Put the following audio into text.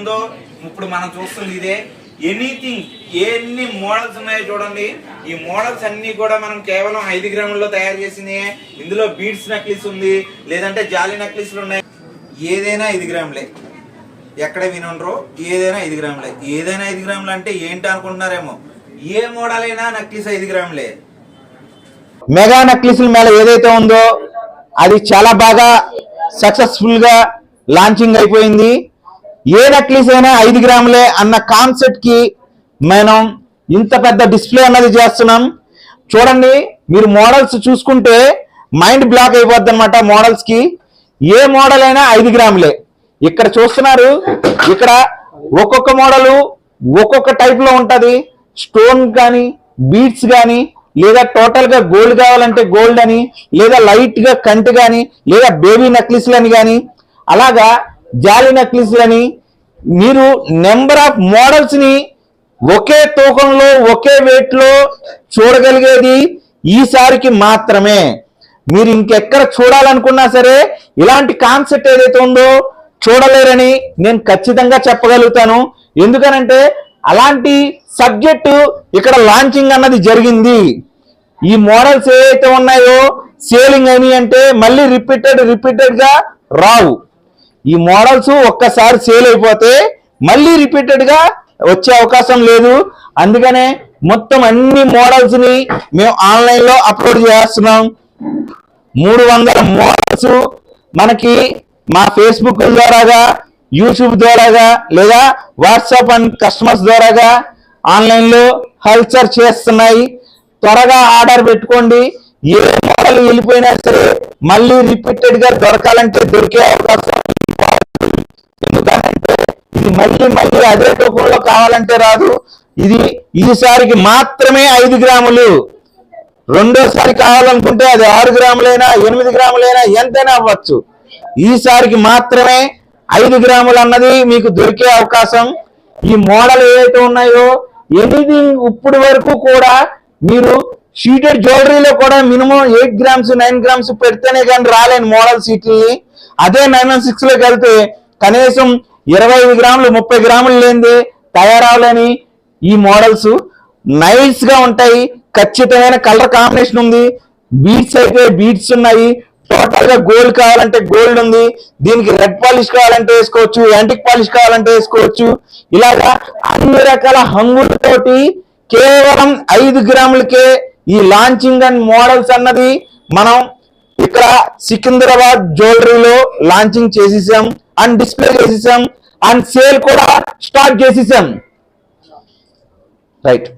ఉందో ఇప్పుడు మనం చూస్తుంది ఇదే. ఎనీథింగ్ ఎన్ని మోడల్స్ ఉన్నాయో చూడండి. ఈ మోడల్స్ అన్ని కూడా మనం కేవలం ఐదు గ్రాముల్లో తయారు చేసినాయి ఇందులో బీడ్స్ నక్లీస్ ఉంది లేదంటే జాలి నెక్లెస్లు ఉన్నాయి. ఏదైనా ఐదు గ్రాములే. ఎక్కడ వినుండ్రో ఏదైనా ఐదు గ్రాములే. ఏదైనా ఐదు గ్రాములు అంటే ఏంటి అనుకుంటున్నారేమో? ఏ మోడల్ అయినా నక్లీస్ ఐదు గ్రాములే. మెగా నక్లీసుల మేళ ఏదైతే ఉందో అది చాలా బాగా సక్సెస్ఫుల్గా లాంచింగ్ అయిపోయింది. ఏ నక్లీస్ అయినా ఐదు గ్రాములే అన్న కాన్సెప్ట్కి మనం ఇంత పెద్ద డిస్ప్లే అన్నది చేస్తున్నాం. చూడండి మీరు మోడల్స్ చూసుకుంటే మైండ్ బ్లాక్ అయిపోద్ది అనమాట మోడల్స్కి. ఏ మోడల్ అయినా ఐదు గ్రాములే. ఇక్కడ చూస్తున్నారు ఇక్కడ ఒక్కొక్క మోడలు ఒక్కొక్క టైప్లో ఉంటది. స్టోన్ కానీ బీట్స్ కానీ లేదా టోటల్గా గోల్డ్ కావాలంటే గోల్డ్ అని లేదా లైట్గా కంటి కానీ లేదా బేబీ నెక్లెస్లు అని కానీ అలాగా జాలి నెక్లెస్ అని మీరు నెంబర్ ఆఫ్ మోడల్స్ని ఒకే తూకంలో ఒకే వెయిట్లో చూడగలిగేది ఈసారికి మాత్రమే. మీరు ఇంకెక్కడ చూడాలనుకున్నా సరే ఇలాంటి కాన్సెప్ట్ ఏదైతే ఉందో చూడలేరని నేను ఖచ్చితంగా చెప్పగలుగుతాను. ఎందుకనంటే అలాంటి సబ్జెక్టు ఇక్కడ లాంచింగ్ అన్నది జరిగింది. ఈ మోడల్స్ ఏవైతే ఉన్నాయో సేలింగ్ అని అంటే మళ్ళీ రిపీటెడ్ రిపీటెడ్గా రావు. ఈ మోడల్స్ ఒక్కసారి సేల్ అయిపోతే మళ్ళీ రిపీటెడ్గా వచ్చే అవకాశం లేదు. అందుకనే మొత్తం అన్ని మోడల్స్ని మేము ఆన్లైన్లో అప్లోడ్ చేస్తున్నాం. మూడు వందల మోడల్స్ మనకి మా ఫేస్బుక్ ద్వారాగా యూట్యూబ్ ద్వారాగా లేదా వాట్సాప్ అండ్ కస్టమర్స్ ద్వారాగా ఆన్లైన్లో హల్చర్ చేస్తున్నాయి. త్వరగా ఆర్డర్ పెట్టుకోండి. ఏ మోడల్ వెళ్ళిపోయినా సరే మళ్ళీ రిపీటెడ్గా దొరకాలంటే దొరికే అవకాశం మళ్ళీ మళ్ళీ అదే టోకంలో కావాలంటే రాదు. ఇది ఈసారికి మాత్రమే ఐదు గ్రాములు. రెండోసారి కావాలనుకుంటే అది ఆరు గ్రాములైనా ఎనిమిది గ్రాములైనా ఎంతైనా అవ్వచ్చు. ఈసారికి మాత్రమే ఐదు గ్రాములు అన్నది మీకు దొరికే అవకాశం. ఈ మోడల్ ఏవైతే ఉన్నాయో ఎనిమిది ఇప్పుడు వరకు కూడా మీరు షీటెడ్ జ్యువెలరీలో కూడా minimum eight grams nine grams పెడితేనే కానీ రాలేని మోడల్ సీట్లని. అదే నైన్ వన్ సిక్స్లోకి వెళ్తే కనీసం ఇరవై ఐదు గ్రాములు ముప్పై గ్రాములు లేనిదే తయారవలేని ఈ మోడల్స్ నైస్గా ఉంటాయి. ఖచ్చితమైన కలర్ కాంబినేషన్ ఉంది. బీట్స్ అయితే బీట్స్ ఉన్నాయి. టోటల్గా గోల్డ్ కావాలంటే గోల్డ్ ఉంది. దీనికి రెడ్ పాలిష్ కావాలంటే వేసుకోవచ్చు యాంటిక్ పాలిష్ కావాలంటే వేసుకోవచ్చు. ఇలాగా అన్ని రకాల హంగులతోటి కేవలం ఐదు గ్రాములకే ఈ లాంచింగ్ అండ్ మోడల్స్ అన్నది మనం ఇక్కడ సికింద్రాబాద్ జ్యువెలరీలో లాంచింగ్ చేసేసాం అండ్ డిస్ప్లే చేసేసాం అండ్ సేల్ కూడా స్టార్ట్ చేసేసాం. రైట్.